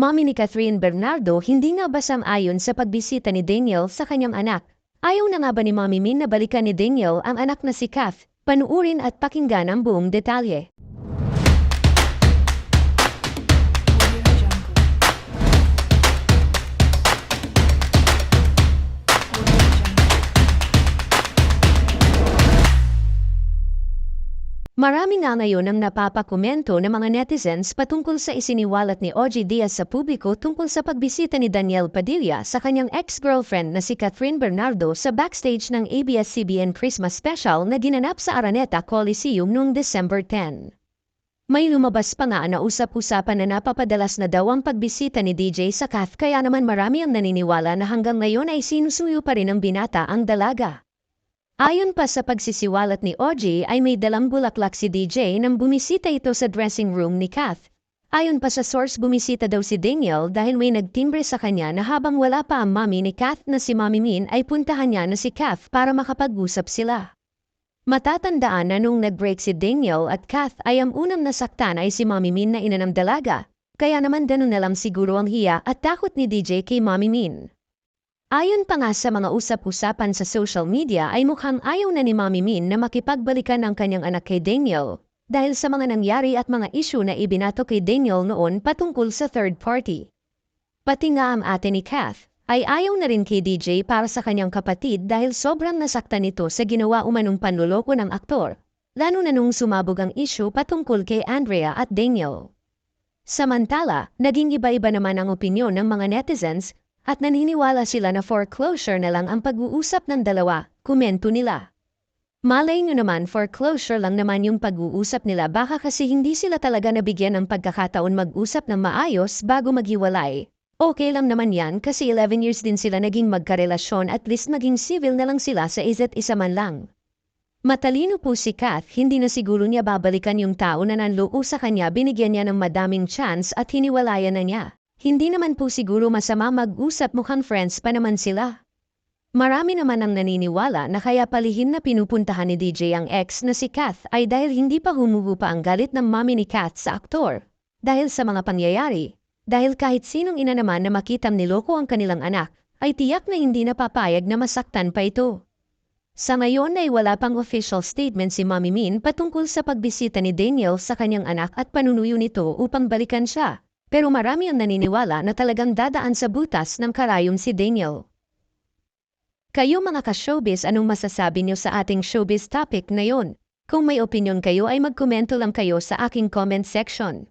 Mami ni Catherine Bernardo hindi nga ba ayon sa pagbisita ni Daniel sa kanyang anak? Ayaw na nga ba ni Mami Min na balikan ni Daniel ang anak na si Kath? Panuurin at pakinggan ang buong detalye. Marami nga ngayon ang napapakomento ng mga netizens patungkol sa isiniwalat ni OG Diaz sa publiko tungkol sa pagbisita ni Daniel Padilla sa kanyang ex-girlfriend na si Catherine Bernardo sa backstage ng ABS-CBN Christmas Special na ginanap sa Araneta Coliseum noong December 10. May lumabas pa nga na usap-usapan na napapadalas na daw ang pagbisita ni DJ sa Kath kaya naman marami ang naniniwala na hanggang ngayon ay sinusuyo pa rin ng binata ang dalaga. Ayon pa sa pagsisiwalat ni OG ay may dalang bulaklak si DJ nang bumisita ito sa dressing room ni Kath. Ayon pa sa source bumisita daw si Daniel dahil may nagtimbre sa kanya na habang wala pa ang mami ni Kath na si Mami Min ay puntahan niya na si Kath para makapag-usap sila. Matatandaan na nung nag-break si Daniel at Kath ay ang unang nasaktan ay si Mami Min na ina ng dalaga. Kaya naman ganun na lang siguro ang hiya at takot ni DJ kay Mami Min. Ayon pa nga sa mga usap-usapan sa social media ay mukhang ayaw na ni Mami Min na makipagbalikan ang kanyang anak kay Daniel dahil sa mga nangyari at mga issue na ibinato kay Daniel noon patungkol sa third party. Pati nga ang ate ni Kath ay ayaw na rin kay DJ para sa kanyang kapatid dahil sobrang nasaktan nito sa ginawa umanong panluloko ng aktor, lalo na nung sumabog ang issue patungkol kay Andrea at Daniel. Samantala, naging iba-iba naman ang opinyon ng mga netizens at naniniwala sila na foreclosure na lang ang pag-uusap ng dalawa, komento nila. Malay nyo naman foreclosure lang naman yung pag-uusap nila baka kasi hindi sila talaga nabigyan ng pagkakataon mag-usap ng maayos bago maghiwalay. Okay lang naman yan kasi 11 years din sila naging magkarelasyon at least maging civil na lang sila sa isa't isa man lang. Matalino po si Kath, hindi na siguro niya babalikan yung tao na nanloo sa kanya binigyan niya ng madaming chance at hiniwalayan na niya. Hindi naman po siguro masama mag-usap mukhang friends pa naman sila. Marami naman ang naniniwala na kaya palihin na pinupuntahan ni DJ ang ex na si Kath ay dahil hindi pa humugo pa ang galit ng mami ni Kath sa aktor. Dahil sa mga pangyayari. Dahil kahit sinong ina naman na makitam niloko ang kanilang anak, ay tiyak na hindi napapayag na masaktan pa ito. Sa ngayon ay wala pang official statement si Mami Min patungkol sa pagbisita ni Daniel sa kanyang anak at panunuyo nito upang balikan siya. Pero marami ang naniniwala na talagang dadaan sa butas ng karayom si Daniel. Kayo mga ka-showbiz anong masasabi niyo sa ating showbiz topic na yon? Kung may opinion kayo ay magkomento lang kayo sa aking comment section.